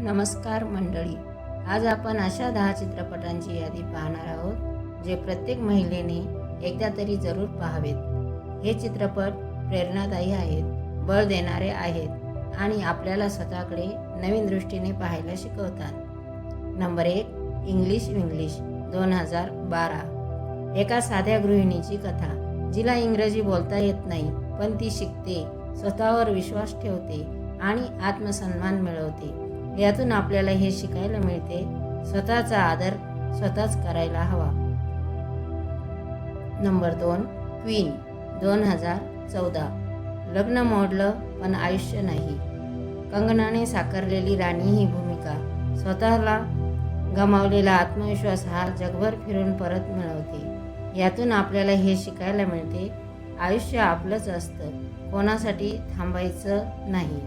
नमस्कार मंडळी. आज आपण अशा दहा चित्रपटांची यादी पाहणार आहोत जे प्रत्येक महिलेने एकदा तरी जरूर पाहावेत. हे चित्रपट प्रेरणादायी आहेत बळ देणारे आहेत आणि आपल्याला स्वतःकडे नवीन दृष्टीने पाहायला शिकवतात. नंबर एक इंग्लिश विंग्लिश दोन हजार बारा. एका साध्या गृहिणीची कथा जिला इंग्रजी बोलता येत नाही पण ती शिकते स्वतःवर विश्वास ठेवते आणि आत्मसन्मान मिळवते. यातून आपल्याला हे शिकायला मिळते. स्वतःचा आदर स्वतःच करायला हवा. नंबर दोन क्वीन दोन हजार चौदा. लग्न मोडलं पण आयुष्य नाही. कंगनाने साकारलेली राणी ही भूमिका स्वतःला गमावलेला आत्मविश्वास हा जगभर फिरून परत मिळवते. यातून आपल्याला हे शिकायला मिळते आयुष्य आपलंच असतं कोणासाठी थांबायचं नाही.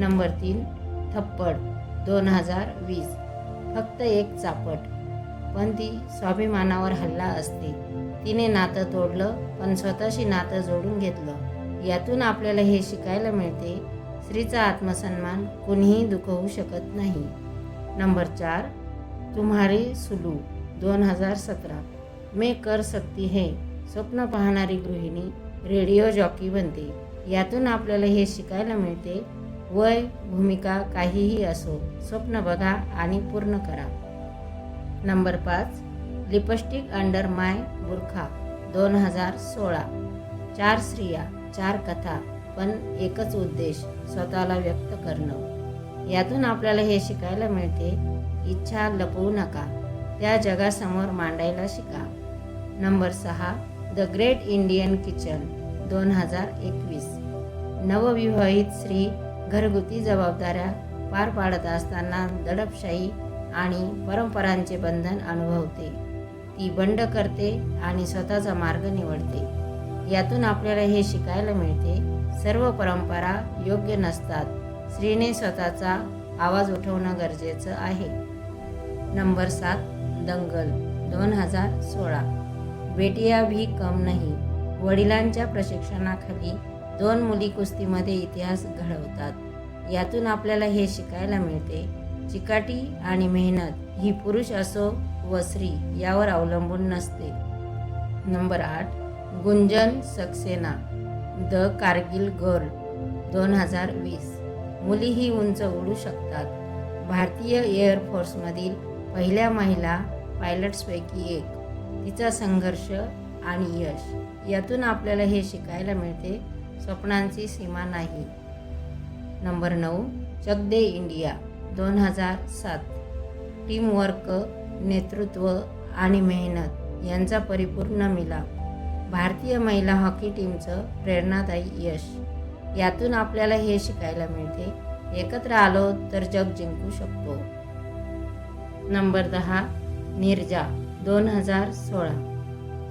नंबर तीन थप्पड दोन हजार वीस. फक्त एक चापट. पण ती स्वाभिमानावर हल्ला असते. तिने नातं तोडलं पण स्वतःशी नातं जोडून घेतलं. यातून आपल्याला हे शिकायला मिळते स्त्रीचा आत्मसन्मान कुणीही दुखवू शकत नाही. नंबर चार तुम्हारे सुलू दोन हजार सतरा. मे कर सकती है स्वप्न पाहणारी गृहिणी रेडिओ जॉकी बनते. यातून आपल्याला हे शिकायला मिळते वय भूमिका काहीही असो स्वप्न बघा आणि पूर्ण करा. नंबर पाच लिपस्टिक अंडर माय बुरखा दोन हजार सोळा. चार स्त्रिया चार कथा पण एकच उद्देश स्वतःला व्यक्त करणं. यातून आपल्याला हे शिकायला मिळते इच्छा लपवू नका. त्या जगासमोर मांडायला शिका. नंबर सहा द ग्रेट इंडियन किचन दोन हजार एकवीस. नवविवाहित स्त्री घरगुती जबाबदाऱ्या पार पाडत असताना दडपशाही आणि परंपरांचे बंधन अनुभवते. ती बंड करते आणि स्वतःचा मार्ग निवडते. यातून आपल्याला हे शिकायला मिळते सर्व परंपरा योग्य नसतात. स्त्रीने स्वतःचा आवाज उठवणं गरजेचं आहे. नंबर सात दंगल दोन हजार सोळा. बेटिया भी कम नाही. वडिलांच्या प्रशिक्षणाखाली दोन मुली कुस्तीमध्ये इतिहास घडवतात. यातून आपल्याला हे शिकायला मिळते. चिकाटी आणि मेहनत ही पुरुष असो व स्त्री यावर अवलंबून नसते. नंबर आठ गुंजन सक्सेना द कारगिल गर्ल दोन हजार वीस. मुली ही उंच उडू शकतात. भारतीय एअरफोर्समधील पहिल्या महिला पायलट्सपैकी एक. तिचा संघर्ष आणि यश यातून आपल्याला हे शिकायला मिळते. स्वप्नांची सीमा नाही. नंबर नऊ चक दे इंडिया दोन हजार सात. टीमवर्क नेतृत्व आणि मेहनत यांचा परिपूर्ण मिलाप. भारतीय महिला हॉकी टीमचं प्रेरणादायी यश. यातून आपल्याला हे शिकायला मिळते. एकत्र आलो तर जग जिंकू शकतो. नंबर दहा निर्जा दोन हजार सोळा.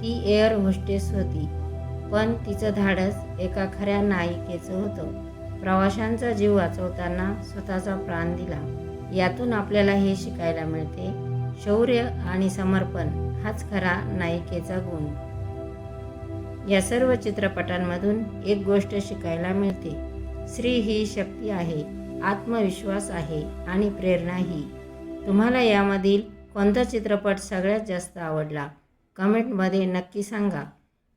ती एअर होस्टेस होती. पण तिचं धाडस एका खऱ्या नायिकेचं होतं. प्रवाशांचा जीव वाचवताना स्वतःचा प्राण दिला. यातून आपल्याला हे शिकायला मिळते शौर्य आणि समर्पण हाच खरा नायिकेचा गुण. या सर्व चित्रपटांमधून एक गोष्ट शिकायला मिळते. स्त्री ही शक्ती आहे आत्मविश्वास आहे आणि प्रेरणा ही. तुम्हाला यामधील कोणता चित्रपट सगळ्यात जास्त आवडला? कमेंटमध्ये नक्की सांगा.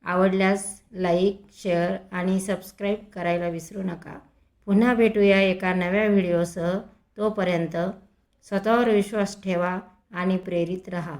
आवडल्यास लाईक शेअर आणि सबस्क्राईब करायला विसरू नका. पुन्हा भेटूया एका नव्या व्हिडिओसह तोपर्यंत स्वतःवर विश्वास ठेवा आणि प्रेरित रहा.